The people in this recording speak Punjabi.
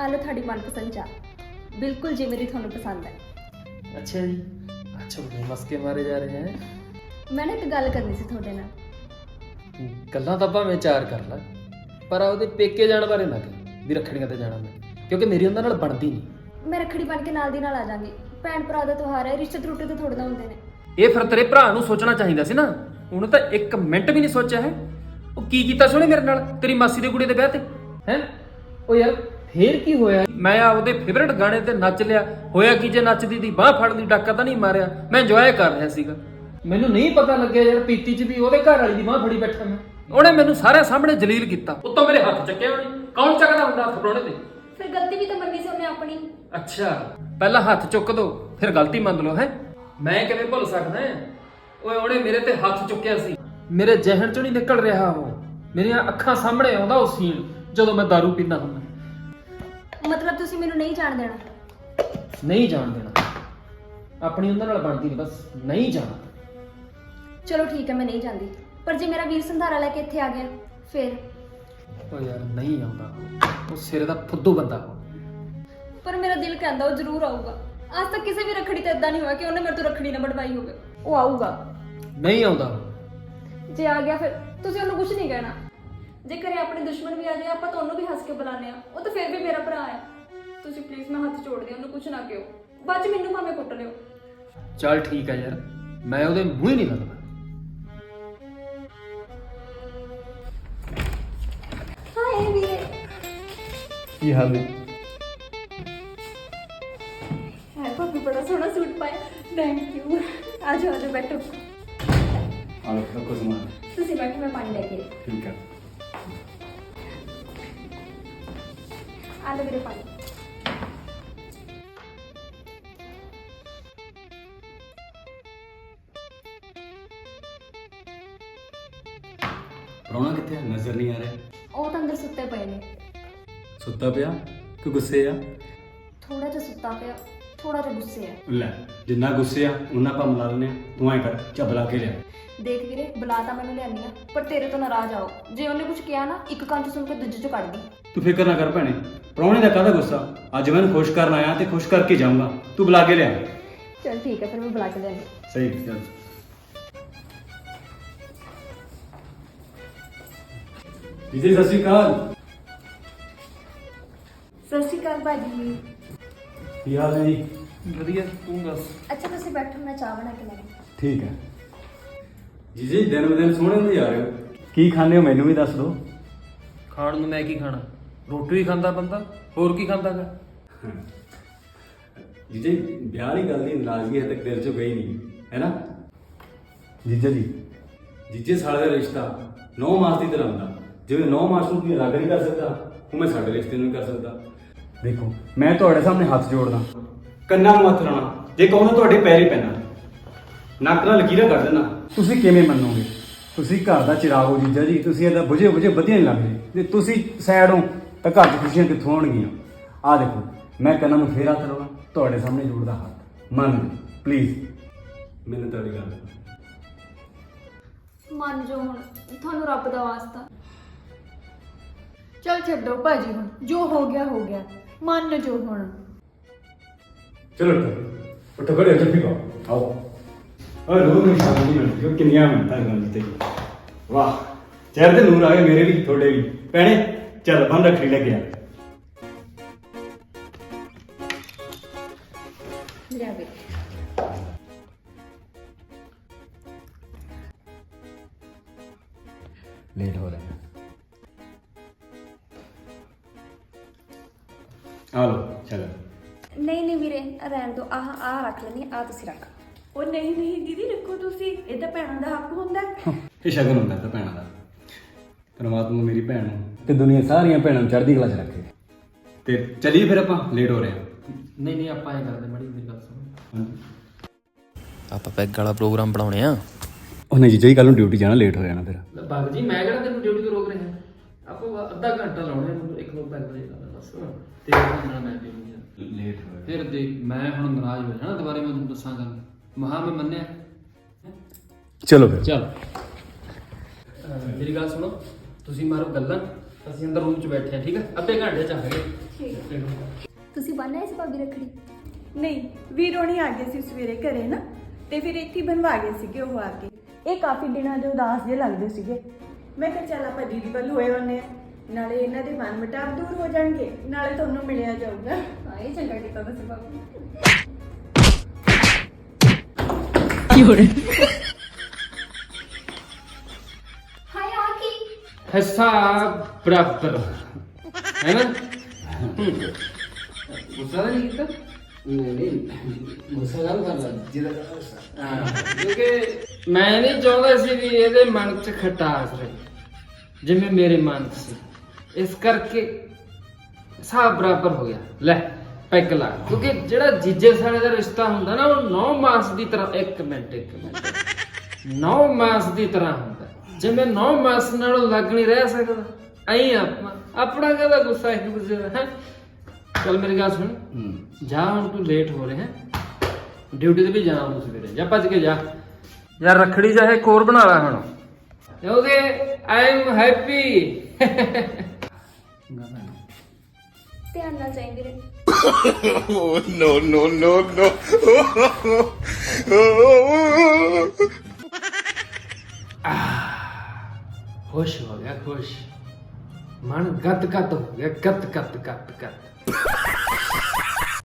ਆਹ ਲਓ ਤੁਹਾਡੀ ਮਨਪਸੰਦ ਚਾਹ। ਬਿਲਕੁਲ ਜਿਵੇਂ ਦੀ ਤੁਹਾਨੂੰ ਪਸੰਦ ਹੈ। ਅੱਛਾ ਜੀ। ਅੱਛਾ ਬੜੇ ਮਸਕੇ ਮਾਰੇ ਜਾ ਰਹੇ ਹੈ। ਮੈਂ ਨਾ ਇੱਕ ਗੱਲ ਕਰਨੀ ਸੀ ਤੁਹਾਡੇ ਨਾਲ। ਗੱਲਾਂ ਤਾਂ ਭਾਵੇਂ ਚਾਰ ਕਰ ਲੈ ਪਰ ਉਹਦੇ ਪੇਕੇ ਜਾਣ ਬਾਰੇ ਨਾ ਕਹੀਂ ਵੀ ਰੱਖੜੀਆਂ ਤੇ ਜਾਣਾ ਮੈਂ। ਕਿਉਂਕਿ ਮੇਰੀ ਉਹਨਾਂ ਨਾਲ ਬਣਦੀ ਨਹੀਂ। ਮੈਂ ਰੱਖੜੀ ਬਣ ਕੇ ਨਾਲ ਦੀ ਨਾਲ ਆ ਜਾਵਾਂਗੀ ਭੈਣ ਭਰਾ ਦਾ ਤਿਉਹਾਰ ਹੈ ਰਿਸ਼ਤੇ ਤਰੁੱਟੇ ਤਾਂ ਥੋੜੇ ਨਾ ਹੁੰਦੇ ਨੇ। ਇਹ ਫਿਰ ਤੇਰੇ ਭਰਾ ਨੂੰ ਸੋਚਣਾ ਚਾਹੀਦਾ ਸੀ ਨਾ। ਉਹਨੇ ਤਾਂ ਇੱਕ ਮਿੰਟ ਵੀ ਨਹੀਂ ਸੋਚਿਆ ਹੈ। ਉਹ ਕੀ ਕੀਤਾ ਸੋਨੇ ਮੇਰੇ ਨਾਲ ਤੇਰੀ ਮਾਸੀ ਦੇ ਕੁੜੀ ਦੇ ਵਿਆਹ ਤੇ? ਹੈ? ਉਹ ਯਾਰ ਫੇਰ ਕੀ ਹੋਇਆ? ਮੈਂ ਆਪਦੇ ਫੇਵਰਿਟ ਗਾਣੇ ਤੇ ਨੱਚ ਲਿਆ। ਹੋਇਆ ਕੀ ਜੇ ਨੱਚਦੀ ਦੀ ਬਾਹ ਫੜ ਲਈ ਡਾਕਾ ਤਾਂ ਨਹੀਂ ਮਾਰਿਆ। ਮੈਂ ਇੰਜੋਏ ਕਰ ਰਿਹਾ ਸੀਗਾ। ਮੈਨੂੰ ਨਹੀਂ ਪਤਾ ਲੱਗਿਆ ਯਾਰ ਪੀਤੀ ਚ ਵੀ ਉਹਦੇ ਘਰ ਵਾਲੀ ਦੀ ਬਾਹ ਫੜੀ ਬੈਠਾ ਮੈਂ। ਉਹਨੇ ਮੈਨੂੰ ਸਾਰਿਆਂ ਸਾਹਮਣੇ ਜਲੀਲ ਕੀਤਾ। ਉੱਤੋਂ ਮੇਰੇ ਹੱਥ ਚੱਕਿਆ ਉਹਨੇ। ਕੌਣ ਚੱਕਦਾ ਹੁੰਦਾ ਹੱਥ ਫੜਾਉਣੇ ਤੇ? ਫਿਰ ਗਲਤੀ ਵੀ ਤਾਂ ਮੰਨੀ ਸੀ ਉਹਨੇ ਆਪਣੀ। ਅੱਛਾ। ਪਹਿਲਾਂ ਹੱਥ ਚੁੱਕ ਦੋ ਫਿਰ ਗਲਤੀ ਮੰਨ ਲਓ ਹੈ? ਮੈਂ ਕਿਵੇਂ ਭੁੱਲ ਸਕਦਾ ਹਾਂ? ਓਏ ਉਹਨੇ ਮੇਰੇ ਤੇ ਹੱਥ ਚੁੱਕਿਆ ਸੀ। ਮੇਰੇ ਜ਼ਿਹਨ ਚੋਂ ਨਹੀਂ ਨਿਕਲ ਰਿਹਾ ਉਹ। ਮੇਰੀਆਂ ਅੱਖਾਂ ਸਾਹਮਣੇ ਆਉਂਦਾ ਉਹ ਸੀਨ ਜਦੋਂ ਮੈਂ दारू ਪੀਂਦਾ ਹੁੰਦਾ। ਮਤਲਬ ਤੁਸੀਂ ਮੈਨੂੰ ਨਹੀਂ ਜਾਣ ਦੇਣਾ। ਨਹੀਂ ਜਾਣ ਦੇਣਾ। ਆਪਣੀ ਉਹਨਾਂ ਨਾਲ ਬਣਦੀ ਨਹੀਂ ਬਸ ਨਹੀਂ ਜਾਣਾ। ਚਲੋ ਠੀਕ ਹੈ ਮੈਂ ਨਹੀਂ ਜਾਂਦੀ। ਪਰ ਜੇ ਮੇਰਾ ਵੀਰ ਸੰਧਾਰਾ ਲੈ ਕੇ ਇੱਥੇ ਆ ਗਿਆ ਫਿਰ। ਓ ਯਾਰ ਨਹੀਂ ਆਉਂਦਾ। ਉਹ। ਉਹ ਸਿਰੇ ਦਾ ਫੁੱਦੂ ਬੰਦਾ। ਉਹ। ਪਰ ਮੇਰਾ ਦਿਲ ਕਹਿੰਦਾ ਉਹ ਜ਼ਰੂਰ ਆਊਗਾ। ਅੱਜ ਤੱਕ ਕਿਸੇ ਵੀ ਰੱਖੜੀ ਤੇ ਇਦਾਂ ਨਹੀਂ ਹੋਇਆ ਕਿ ਉਹਨੇ ਮੇਰੇ ਤੋਂ ਰੱਖੜੀ ਨਾ ਬਣਵਾਈ ਹੋਵੇ। ਉਹ ਆਊਗਾ। ਨਹੀਂ ਆਉਂਦਾ। ਉਹ। ਜੇ ਆ ਗਿਆ ਫਿਰ ਤੁਸੀਂ ਉਹਨੂੰ ਕੁਝ ਨਹੀਂ ਕਹਿਣਾ। ਜੇ ਘਰੇ ਆਪਣੇ ਦੁਸ਼ਮਣ ਵੀ ਆ ਜਾਏ ਆਪਾਂ ਤਾਂ ਉਹਨੂੰ ਵੀ ਹੱਸ ਕੇ ਬੁਲਾਉਂਦੇ ਆ ਉਹ ਤਾਂ ਫਿਰ ਵੀ ਮੇਰਾ ਭਰਾ ਹੈ। ਤੁਸੀਂ ਪਲੀਜ਼ ਮੈਂ ਹੱਥ ਜੋੜਦੀ ਹਾਂ ਉਹਨੂੰ ਕੁਝ ਨਾ ਕਿਓ ਬਾਅਦ ਚ ਮੈਨੂੰ ਭਾਵੇਂ ਕੁੱਟ ਲਿਓ। ਚੱਲ ਠੀਕ ਹੈ ਯਾਰ। ਮੈਂ ਉਹਦੇ ਮੂੰਹ ਹੀ ਨਹੀਂ ਲੱਗਦਾ ਹਾਏ ਵੀਰੇ ਕੀ ਹਾਲ ਹੈ? ਹੈ ਭਾਬੀ ਬੜਾ ਸੋਹਣਾ ਸੂਟ ਪਾਇਆ। ਥੈਂਕ ਯੂ ਆ ਜਾਓ ਆ ਜਾਓ ਬੈਠੋ। ਆਲੋ ਕੁਝ ਮਾਰ ਤੁਸੀਂ ਬੈਠੋ ਮੈਂ ਪਾਣੀ ਲੈ ਕੇ। ਠੀਕ ਹੈ। ਆ ਲਓ ਵੀਰੇ ਪਾਣੀ। ਪ੍ਰਾਹੁਣਾ ਕਿੱਥੇ ਹੈ ਨਜ਼ਰ ਨਹੀਂ ਆ ਰਿਹਾ। ਉਹ ਤਾਂ ਅੰਦਰ ਸੁੱਤੇ ਪਏ ਨੇ। ਸੁੱਤਾ ਪਿਆ? ਕਿ ਗੁੱਸੇ ਆ? ਥੋੜਾ ਜਿਹਾ ਸੁੱਤਾ ਪਿਆ। ਥੋੜਾ ਜਿਹਾ ਗੁੱਸੇ ਹੈ ਲੈ। ਜਿੰਨਾ ਗੁੱਸੇ ਆ ਉਹਨਾਂ ਆਪਾਂ ਮਿਲਾ ਲੈਨੇ ਤੂੰ ਐ ਕਰ ਚੱਬਲਾ ਕੇ ਲਿਆ। ਦੇਖ ਵੀਰੇ ਬੁਲਾ ਤਾਂ ਮੈਨੂੰ ਲਿਆਨੀ ਆ ਪਰ ਤੇਰੇ ਤੋਂ ਨਾਰਾਜ਼ ਆਓ। ਜੇ ਉਹਨੇ ਕੁਝ ਕਿਹਾ ਨਾ ਇੱਕ ਕੰਨ ਚ ਸੁਣ ਕੇ ਦੂਜੇ ਚ ਕੱਢ ਦੀ। ਤੂੰ ਫਿਕਰ ਨਾ ਕਰ ਭੈਣੇ ਪ੍ਰਾਹੁਣੇ ਦਾ ਕਾਹਦਾ ਗੁੱਸਾ? ਅੱਜ ਮੈਂ ਖੁਸ਼ ਕਰਨ ਆਇਆ ਤੇ ਖੁਸ਼ ਕਰਕੇ ਜਾਊਂਗਾ। ਤੂੰ ਬੁਲਾ ਕੇ ਲਿਆ। ਚਲ ਠੀਕ ਹੈ ਫਿਰ ਮੈਂ ਬੁਲਾ ਕੇ ਲਿਆਨੀ ਸਹੀ ਚੱਲ ਜੀ ਸਤਿ ਸ਼੍ਰੀ ਅਕਾਲ। ਸਤਿ ਸ਼੍ਰੀ ਅਕਾਲ ਭਾਜੀ। ਕੀ ਹਾਲ ਹੈ ਜੀ? ਵਧੀਆ ਤੂੰ ਦੱਸ। ਅੱਛਾ ਤੁਸੀਂ ਬੈਠੋ ਮੈਂ ਚਾਹ ਬਣਾ ਕੇ ਲਿਆਈ ਠੀਕ ਹੈ। ਜੀ ਜੀ ਦਿਨ ਬ ਦਿਨ ਸੋਹਣੇ ਹੁੰਦੇ ਜਾ ਰਹੇ ਹੋ। ਕੀ ਖਾਂਦੇ ਹੋ ਮੈਨੂੰ ਵੀ ਦੱਸ ਦਿਓ। ਖਾਣ ਨੂੰ ਮੈਂ ਕੀ ਖਾਣਾ? ਰੋਟੀ ਹੀ ਖਾਂਦਾ ਬੰਦਾ ਹੋਰ ਕੀ ਖਾਂਦਾਗਾ ਜੀਜਾ ਜੀ ਵਿਆਹ ਵਾਲੀ ਗੱਲ ਦੀ ਨਾਰਾਜ਼ਗੀ ਹਜੇ ਤੱਕ ਦਿਲ ਚੋਂ ਗਈ ਨਹੀਂ ਹੈ ਨਾ? ਜੀਜਾ ਜੀ। ਜੀਜੇ ਸਾਲੇ ਦਾ ਰਿਸ਼ਤਾ 9 ਮਾਸ ਦੀ ਤਰ੍ਹਾਂ ਹੁੰਦਾ। ਜਿਵੇਂ 9 ਮਾਸ ਨੂੰ ਕੋਈ ਅਲੱਗ ਨਹੀਂ ਕਰ ਸਕਦਾ ਉਹ ਮੈਂ ਸਾਡੇ ਰਿਸ਼ਤੇ ਨੂੰ ਨਹੀਂ ਕਰ ਸਕਦਾ। ਦੇਖੋ ਮੈਂ ਤੁਹਾਡੇ ਸਾਹਮਣੇ ਹੱਥ ਜੋੜਦਾ। ਕੰਨਾਂ ਨੂੰ ਹੱਥ ਲਾਣਾ ਜੇ ਕਹੋ ਤਾਂ ਤੁਹਾਡੇ ਪੈਰੀ ਪੈਣਾ। ਨੱਕ ਨਾਲ ਲਕੀਰਾਂ ਕੱਢ ਦੇਣਾ। ਤੁਸੀਂ ਕਿਵੇਂ ਮੰਨੋਗੇ? ਤੁਸੀਂ ਘਰ ਦਾ ਚਿਰਾਗ ਹੋ ਜੀਜਾ ਜੀ ਤੁਸੀਂ ਇਹਦਾ ਬੁਝੇ ਬੁਝੇ ਵਧੀਆ ਨਹੀਂ ਲੱਗਦੇ। ਜੇ ਤੁਸੀਂ ਸੈਡ ਹੋ ਤਾਂ ਘਰ 'ਚ ਖੁਸ਼ੀਆਂ ਕਿੱਥੋਂ ਆਉਣਗੀਆਂ? ਆਹ ਦੇਖੋ ਮੈਂ ਕੰਨਾਂ ਨੂੰ ਫੇਰ ਹੱਥ ਲਾਉਣਾ ਤੁਹਾਡੇ ਸਾਹਮਣੇ ਜੋੜਦਾ ਹੱਥ। ਮੰਨ ਪਲੀਜ਼ ਮੈਨੂੰ ਤੁਹਾਡੀ ਗੱਲ ਮੰਨ ਜੋ ਹੁਣ ਤੁਹਾਨੂੰ ਰੱਬ ਦਾ ਵਾਸਤਾ। ਚਲ ਛੱਡੋ ਭਾਜੀ ਹੁਣ ਜੋ ਹੋ ਗਿਆ ਹੋ ਗਿਆ। ਮੰਨ ਜੋ ਹੁਣ। ਚਲੋ ਉੱਠੋ ਉੱਠੋ ਹੋ ਜੱਫੀ ਪਾਓ ਆਓ ਓਏ ਰੋਜ਼ ਨੂੰ ਨਹੀਂ ਮਿਲਦੀ ਉਹ ਕਿੰਨੀਆਂ ਮਿੰਟਾਂ ਗੱਲ ਤੇ ਵਾਹ ਚਿਹਰੇ ਤੇ ਨੂਰ ਆ ਗਏ ਮੇਰੇ ਵੀ ਤੁਹਾਡੇ ਵੀ ਭੈਣੇ ਚੱਲ ਬੰਦ ਰੱਖੀ ਲੱਗਿਆ ਲਿਆ ਵੀਰੇ ਲੇਟ ਹੋ ਰਿਹਾ ਆ ਲੋ ਚਲੋ ਨਹੀਂ ਨਹੀਂ ਵੀਰੇ ਰਹਿਣ ਦੋ ਆਹ ਆਹ ਰੱਖ ਲੈਣੀ ਆ ਤੁਸੀਂ ਰੱਖ। ਉਹ ਨਹੀਂ ਨਹੀਂ ਦੀਦੀ ਰੱਖੋ ਤੁਸੀਂ। ਇਹ ਤਾਂ ਭੈਣਾਂ ਦਾ ਹੱਕ ਹੁੰਦਾ ਹੈ। ਇਹ ਸ਼ਗਨ ਹੁੰਦਾ ਤਾਂ ਭੈਣਾਂ ਦਾ। ਪਰਮਾਤਮਾ ਮੇਰੀ ਭੈਣ ਨੂੰ। ਤੇ ਦੁਨੀਆ ਸਾਰੀਆਂ ਭੈਣਾਂ ਨੂੰ ਚੜ੍ਹਦੀ ਕਲਾ 'ਚ ਰੱਖੇ। ਤੇ ਚਲੀਏ ਫਿਰ ਆਪਾਂ ਲੇਟ ਹੋ ਰਹੇ ਹਾਂ। ਨਹੀਂ ਨਹੀਂ ਆਪਾਂ ਐ ਕਰਦੇ ਮੜੀ ਮੇਰੀ ਗੱਲ ਸੁਣ। ਹਾਂਜੀ। ਆਪਾਂ ਪੈਗ ਵਾਲਾ ਪ੍ਰੋਗਰਾਮ ਬਣਾਉਣੇ ਆ। ਉਹਨੇ ਜੀਜਾ ਜੀ ਕੱਲ ਨੂੰ ਡਿਊਟੀ ਜਾਣਾ ਲੇਟ ਹੋ ਜਾਣਾ ਫਿਰ। ਬਾਗ ਜੀ ਮੈਂ ਕਿਹੜਾ ਤੈਨੂੰ ਡਿਊਟੀ ਤੋਂ ਰੋਕ ਰਿਹਾ? ਆਪਾਂ ਅੱਧਾ ਘੰਟਾ ਲਾਉਣਾ ਹੈ ਇੱਕ ਦੋ ਪੈਗ ਦਾ ਬਸ। ਤੇ ਨਾਲ ਮੈਂ ਪੀਣੀ ਲੇਟ ਹੋ ਫਿਰ ਦੇਖ ਮੈਂ ਹੁਣ ਨਾਰਾਜ਼ ਹੋ ਜਾਣਾ ਦੁਬਾਰੇ ਮੈਂ ਤੁਹਾਨੂੰ ਦੱਸਾਂ ਗੱਲ। ਮਹਾ ਮੈਂ ਮੰਨਿਆ। ਚਲੋ ਫਿਰ। ਚਲ। ਮੇਰੀ ਗੱਲ ਸੁਣੋ ਤੁਸੀਂ ਮਾਰੋ ਗੱਲਾਂ ਅਸੀਂ ਅੰਦਰ ਰੂਮ 'ਚ ਬੈਠੇ ਆ ਠੀਕ ਹੈ? ਅੱਧੇ ਘੰਟੇ ਚ ਆਵਾਂਗੇ ਠੀਕ ਤੁਸੀਂ ਬੰਨਿਆ ਇਸ ਭਾਬੀ ਰੱਖੜੀ? ਨਹੀਂ ਵੀਰ ਹੋਣੀ ਆ ਗਏ ਸੀ ਸਵੇਰੇ ਘਰੇ ਨਾ ਤੇ ਫਿਰ ਇੱਥੇ ਹੀ ਬਣਵਾ ਗਏ ਸੀਗੇ ਉਹ ਆ ਕੇ। ਇਹ ਕਾਫੀ ਦਿਨਾਂ ਦੇ ਉਦਾਸ ਜਿਹੇ ਲੱਗਦੇ ਸੀਗੇ। ਮੈਂ ਕਿਹਾ ਚੱਲ ਆਪਾਂ ਦੀਦੀ ਵੱਲ ਹੋਏ ਹੁੰਨੇ ਆ ਨਾਲੇ ਇਹਨਾਂ ਦੇ ਮਨ ਮਟਾਵ ਦੂਰ ਹੋ ਜਾਣਗੇ ਨਾਲੇ ਤੁਹਾਨੂੰ ਮਿਲਿਆ ਜਾਊਗਾ। ਇਹ ਚੰਗਾ ਕੀਤਾ ਤੁਸੀਂ ਭਾਬੀ ਹਾਏ ਆ ਕੀ? ਹਿੱਸਾ ਬਰਾਬਰ। ਹੈ ਨਾ? ਗੁੱਸਾ ਤਾਂ ਨਹੀਂ ਕੀਤਾ? ਹਾਂ, ਕਿਉਂਕਿ ਮੈਂ ਨਹੀਂ ਚਾਹੁੰਦਾ ਸੀ ਵੀ ਇਹਦੇ ਮਨ 'ਚ ਖਟਾਸ ਰਹੇ। ਜਿਵੇਂ ਮੇਰੇ ਮਨ 'ਚ ਸੀ। ਇਸ ਕਰਕੇ ਹਿਸਾਬ ਬਰਾਬਰ ਹੋ ਗਿਆ। ਲੈ। ਪੈਗ ਲਾ ਕਿਉਂਕਿ ਜਿਹੜਾ ਜੀਜੇ ਸਾਲੇ ਦਾ ਰਿਸ਼ਤਾ ਹੁੰਦਾ ਨਾ ਉਹ 9 ਮਾਸ ਦੀ ਤਰ੍ਹਾਂ ਇੱਕ ਮਿੰਟ ਇੱਕ ਮਿੰਟ। 9 ਮਾਸ ਦੀ ਤਰ੍ਹਾਂ ਹੁੰਦਾ। ਜਿਵੇਂ 9 ਮਾਸ ਨਾਲ ਲੱਗ ਨਹੀਂ ਰਹਿ ਸਕਦਾ ਐਂ ਆਪਾਂ ਆਪਣਾ ਕਹਦਾ ਗੁੱਸਾ ਇੱਕ ਦੂਜੇ ਦਾ ਹੈ? ਚੱਲ ਮੇਰੀ ਗੱਲ ਸੁਣ। ਜਾ ਹੁਣ ਤੂੰ ਲੇਟ ਹੋ ਰਿਹਾ ਹੈ? ਡਿਊਟੀ ਤੇ ਵੀ ਜਾਣਾ ਤੂੰ ਸਵੇਰੇ। ਜਾ ਭੱਜ ਕੇ ਜਾ। ਯਾਰ ਰਖੜੀ ਚਾਹੇ ਕੋਰ ਬਣਾ ਲੈ ਹੁਣ। ਕਿਉਂਕਿ ਆਈ ਐਮ ਹੈਪੀ ਧਿਆਨ ਨਾਲ ਜਾਈਂ ਵੀਰੇ। oh, no, no, no, no. खुश हो गया खुश मन गत गत हो गया गत गत गत गत